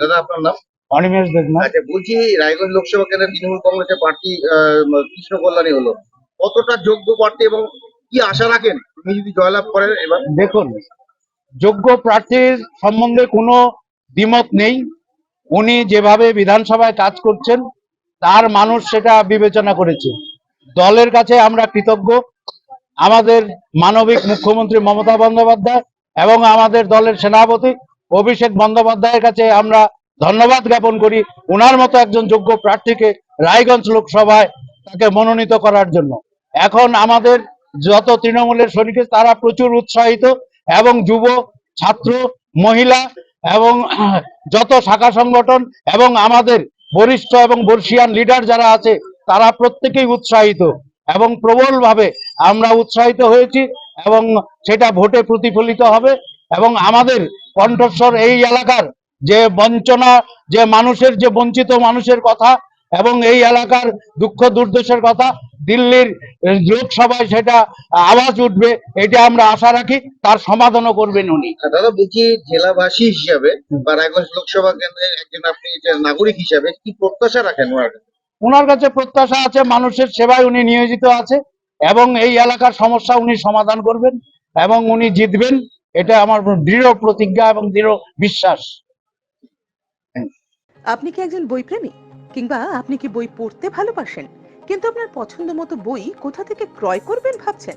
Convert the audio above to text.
দাদা আপনার নাম? অনিমেষ দেবনাথ আচ্ছা বলছি রায়গঞ্জ লোকসভা কেন্দ্রে তৃণমূল কংগ্রেসের প্রার্থী কৃষ্ণ কল্যাণী হলো। কতটা যোগ্য প্রার্থী এবং কি আশা রাখেন উনি যদি জয়লাভ করেন এবার? দেখুন যোগ্য প্রার্থীর সম্বন্ধে কোনো দ্বিমত নেই। উনি যেভাবে বিধানসভায় কাজ করছেন তার মানুষ সেটা বিবেচনা করেছে। দলের কাছে আমরা কৃতজ্ঞ। আমাদের মানবিক মুখ্যমন্ত্রী মমতা বন্দ্যোপাধ্যায় এবং আমাদের দলের সেনাপতি অভিষেক বন্দ্যোপাধ্যায়ের কাছে আমরা ধন্যবাদ জ্ঞাপন করি। ওনার মতো একজন যোগ্য প্রার্থীকে রায়গঞ্জ লোকসভায় তাকে মনোনীত করার জন্য। এখন আমাদের যত তৃণমূলের শরিকে তারা প্রচুর উৎসাহিত এবং যুব, ছাত্র, মহিলা এবং যত শাখা সংগঠন এবং আমাদের বরিষ্ঠ এবং বর্ষিয়ান লিডার যারা আছে, তারা প্রত্যেকেই উৎসাহিত এবং প্রবলভাবে আমরা উৎসাহিত হয়েছি এবং সেটা ভোটে প্রতিফলিত হবে এবং আমাদের কণ্ঠস্বর এই এলাকার যে বঞ্চনা যে মানুষের যে বঞ্চিত মানুষের কথা এবং এই এলাকার দুঃখ দুর্দশার কথা দিল্লির লোকসভায় সেটা আওয়াজ উঠবে এটা আমরা আশা রাখি তার সমাধানও করবেন উনি দাদা বলছি জেলাবাসী হিসাবে বা রায়গঞ্জ লোকসভা কেন্দ্রের একজন আপনি নাগরিক হিসাবে কি প্রত্যাশা রাখেন ওনার কাছে? ওনার কাছে প্রত্যাশা আছে মানুষের সেবায় উনি নিয়োজিত আছে এবং এই এলাকার সমস্যা উনি সমাধান করবেন এবং উনি জিতবেন এটা আমার দৃঢ় প্রতিজ্ঞা এবং দৃঢ় বিশ্বাস। আপনি কি একজন বই প্রেমী? কিংবা আপনি কি বই পড়তে ভালোবাসেন? কিন্তু আপনার পছন্দ মতো বই কোথা থেকে ক্রয় করবেন ভাবছেন?